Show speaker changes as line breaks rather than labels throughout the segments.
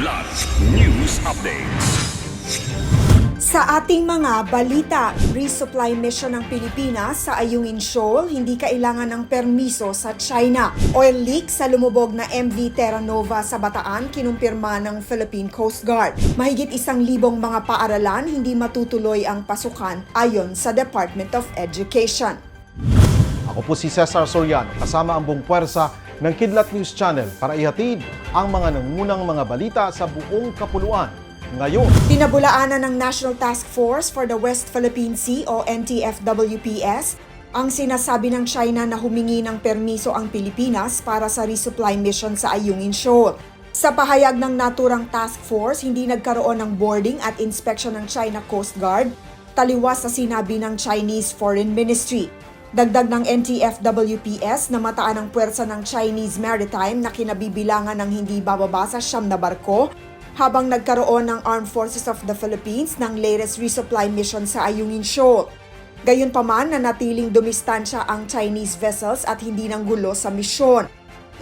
Kidlat News Updates.
Sa ating mga balita, resupply mission ng Pilipinas sa Ayungin Shoal hindi kailangan ng permiso sa China. Oil leak sa lumubog na MV Terra Nova sa Bataan kinumpirma ng Philippine Coast Guard. Mahigit isang libong mga paaralan hindi matutuloy ang pasukan ayon sa Department of Education.
Ako po si Cesar Soriano kasama ang buong puwersa ng Kidlat News Channel para ihatid ang mga nangunang mga balita sa buong kapuluan. Ngayon,
Pinabulaanan ng National Task Force for the West Philippine Sea o NTFWPS ang sinasabi ng China na humingi ng permiso ang Pilipinas para sa resupply mission sa Ayungin Shoal. Sa pahayag ng naturang task force, hindi nagkaroon ng boarding at inspection ng China Coast Guard, taliwas sa sinabi ng Chinese Foreign Ministry. Dagdag ng NTFWPS na mataan ang puwersa ng Chinese Maritime na kinabibilangan ng hindi bababa sa siyam na barko habang nagkaroon ng Armed Forces of the Philippines ng latest resupply mission sa Ayungin Shoal. Gayunpaman na natiling dumistansya ang Chinese vessels at hindi nang gulo sa misyon.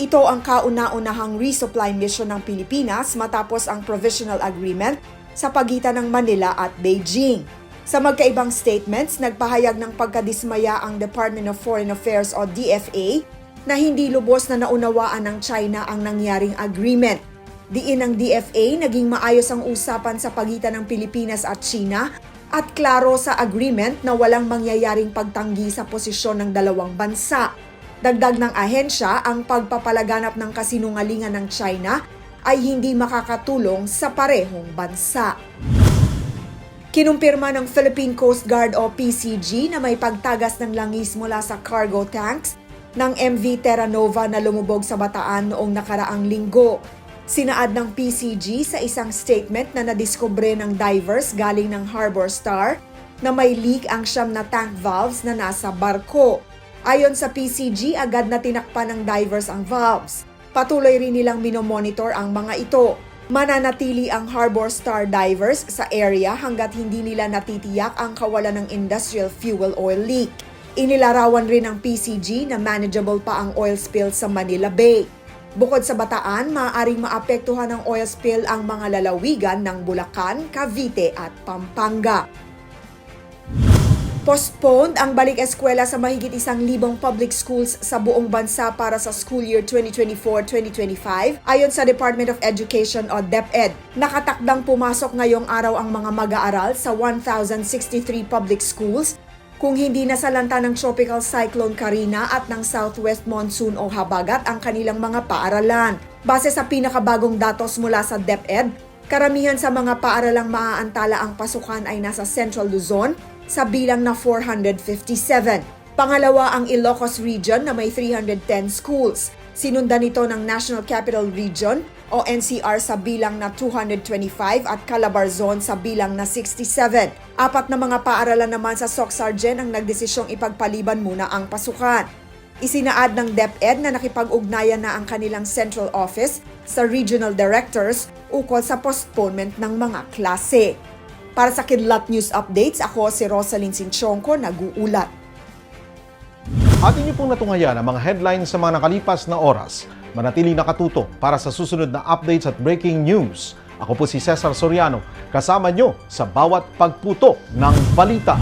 Ito ang kauna-unahang resupply mission ng Pilipinas matapos ang provisional agreement sa pagitan ng Manila at Beijing. Sa magkaibang statements, nagpahayag ng pagkadismaya ang Department of Foreign Affairs o DFA na hindi lubos na naunawaan ng China ang nangyaring agreement. Diin ng DFA, naging maayos ang usapan sa pagitan ng Pilipinas at China at klaro sa agreement na walang mangyayaring pagtanggi sa posisyon ng dalawang bansa. Dagdag ng ahensya, ang pagpapalaganap ng kasinungalingan ng China ay hindi makakatulong sa parehong bansa. Kinumpirma ng Philippine Coast Guard o PCG na may pagtagas ng langis mula sa cargo tanks ng MV Terra Nova na lumubog sa Bataan noong nakaraang linggo. Sinaad ng PCG sa isang statement na nadiskubre ng divers galing ng Harbor Star na may leak ang siyam na tank valves na nasa barko. Ayon sa PCG, agad na tinakpan ng divers ang valves. Patuloy rin nilang minomonitor ang mga ito. Mananatili ang Harbor Star divers sa area hanggat hindi nila natitiyak ang kawalan ng industrial fuel oil leak. Inilarawan rin ng PCG na manageable pa ang oil spill sa Manila Bay. Bukod sa Bataan, maaaring maapektuhan ng oil spill ang mga lalawigan ng Bulacan, Cavite at Pampanga. Postponed ang balik eskwela sa mahigit isang libong public schools sa buong bansa para sa school year 2024-2025 ayon sa Department of Education o DepEd. Nakatakdang pumasok ngayong araw ang mga mag-aaral sa 1,063 public schools kung hindi nasalanta ng Tropical Cyclone Karina at ng Southwest Monsoon o Habagat ang kanilang mga paaralan. Base sa pinakabagong datos mula sa DepEd, karamihan sa mga paaralang maaantala ang pasukan ay nasa Central Luzon sa bilang na 457. Pangalawa ang Ilocos Region na may 310 schools. Sinundan nito ng National Capital Region o NCR sa bilang na 225 at Calabarzon sa bilang na 67. Apat na mga paaralan naman sa Socsargen ang nagdesisyong ipagpaliban muna ang pasukan. Isinaad ng DepEd na nakipag-ugnayan na ang kanilang central office sa regional directors ukol sa postponement ng mga klase. Para sa Kidlat News Updates, ako si Rosalyn Sinchonko, nag-uulat.
atin niyo pong natungayan ang mga headlines sa mga nakalipas na oras. Manatiling nakatuto para sa susunod na updates at breaking news. Ako po si Cesar Soriano, kasama nyo sa bawat pagputo ng balita.